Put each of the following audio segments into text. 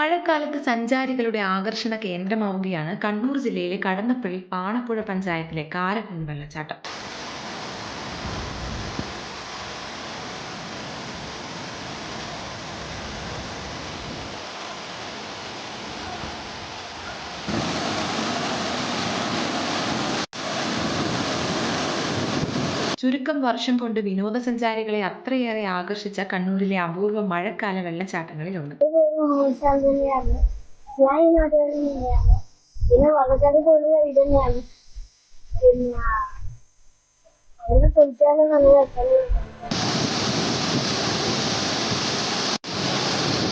മഴക്കാലത്ത് സഞ്ചാരികളുടെ ആകർഷണ കേന്ദ്രമാവുകയാണ് കണ്ണൂർ ജില്ലയിലെ കടന്നപ്പള്ളി പാണപ്പുഴ പഞ്ചായത്തിലെ കാരക്കുന്ന് വെള്ളച്ചാട്ടം. ചുരുക്കം വർഷം കൊണ്ട് വിനോദസഞ്ചാരികളെ അത്രയേറെ ആകർഷിച്ച കണ്ണൂരിലെ അപൂർവ മഴക്കാല വെള്ളച്ചാട്ടങ്ങളിൽ ഒന്ന് തന്നെയാണ് ഞാൻ ഈ നാട്ടുകാരൻ തന്നെയാണ് പിന്നെ വെള്ളച്ചാട്ടം പോലും ഇത് തന്നെയാണ് പിന്നെ അവിടെ തൊഴിച്ചാലും നല്ല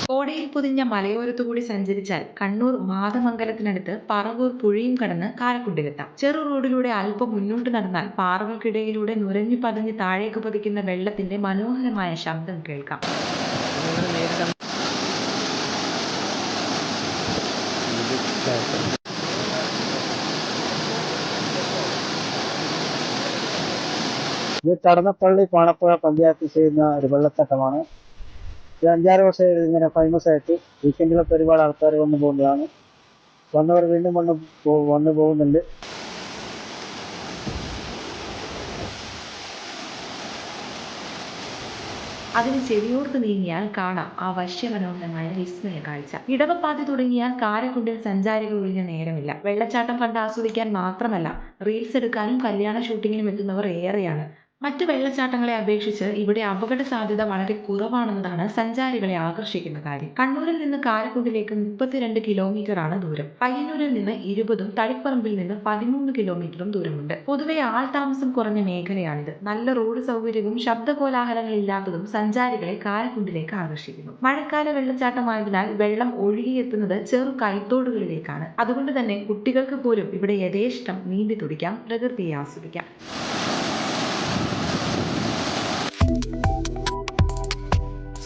കോടയിൽ പൊതിഞ്ഞ മലയോരത്തുകൂടി സഞ്ചരിച്ചാൽ കണ്ണൂർ മാതമംഗലത്തിനടുത്ത് പറവൂർ പുഴയും കടന്ന് കാരക്കുണ്ടിലെത്താം. ചെറു റോഡിലൂടെ അല്പം മുന്നോട്ട് നടന്നാൽ പാറകൾക്കിടയിലൂടെ നുരഞ്ഞു പതിഞ്ഞ് താഴേക്ക് പതിക്കുന്ന വെള്ളത്തിന്റെ മനോഹരമായ ശബ്ദം കേൾക്കാം. ഇത് കടന്നപ്പള്ളി പാണപ്പുഴ പഞ്ചായത്ത് ചെയ്യുന്ന ഒരു വെള്ളച്ചാട്ടമാണ്. ഇത് അഞ്ചാറ് വർഷം ഇങ്ങനെ ഫേമസ് ആയിട്ട്. വീക്കെൻഡിലൊക്കെ ഒരുപാട് ആൾക്കാർ വന്നു പോകുന്നതാണ്. വന്നവർ വീണ്ടും വന്ന് വന്നു പോകുന്നുണ്ട്. അതിന് ചെവിയോർത്ത് നീങ്ങിയാൽ കാണാം. ആ വശ്യമനോഹരമായ വിസ്മയ കാഴ്ച. ഇടവപ്പാതി തുടങ്ങിയാൽ കാരക്കുണ്ടിൽ സഞ്ചാരികൾ ഒഴിഞ്ഞ നേരമില്ല. വെള്ളച്ചാട്ടം കണ്ട് ആസ്വദിക്കാൻ മാത്രമല്ല റീൽസ് എടുക്കാനും കല്യാണ ഷൂട്ടിങ്ങിനും എത്തുന്നവർ ഏറെയാണ്. മറ്റു വെള്ളച്ചാട്ടങ്ങളെ അപേക്ഷിച്ച് ഇവിടെ അപകട സാധ്യത വളരെ കുറവാണെന്നതാണ് സഞ്ചാരികളെ ആകർഷിക്കുന്ന കാര്യം. കണ്ണൂരിൽ നിന്ന് കാരക്കുണ്ടിലേക്ക് മുപ്പത്തിരണ്ട് കിലോമീറ്റർ ആണ് ദൂരം. പയ്യന്നൂരിൽ നിന്ന് ഇരുപതും തളിപ്പറമ്പിൽ നിന്ന് പതിമൂന്ന് കിലോമീറ്ററും ദൂരമുണ്ട്. പൊതുവെ ആൾതാമസം കുറഞ്ഞ മേഖലയാണിത്. നല്ല റോഡ് സൗകര്യവും ശബ്ദ കോലാഹലങ്ങളില്ലാത്തതും സഞ്ചാരികളെ കാരക്കുണ്ടിലേക്ക് ആകർഷിക്കുന്നു. മഴക്കാല വെള്ളച്ചാട്ടമായതിനാൽ വെള്ളം ഒഴുകിയെത്തുന്നത് ചെറു കൈത്തോടുകളിലേക്കാണ്. അതുകൊണ്ട് തന്നെ കുട്ടികൾക്ക് പോലും ഇവിടെ യഥേഷ്ടം നീന്തി തുടിക്കാം പ്രകൃതിയെ ആസ്വദിക്കാം.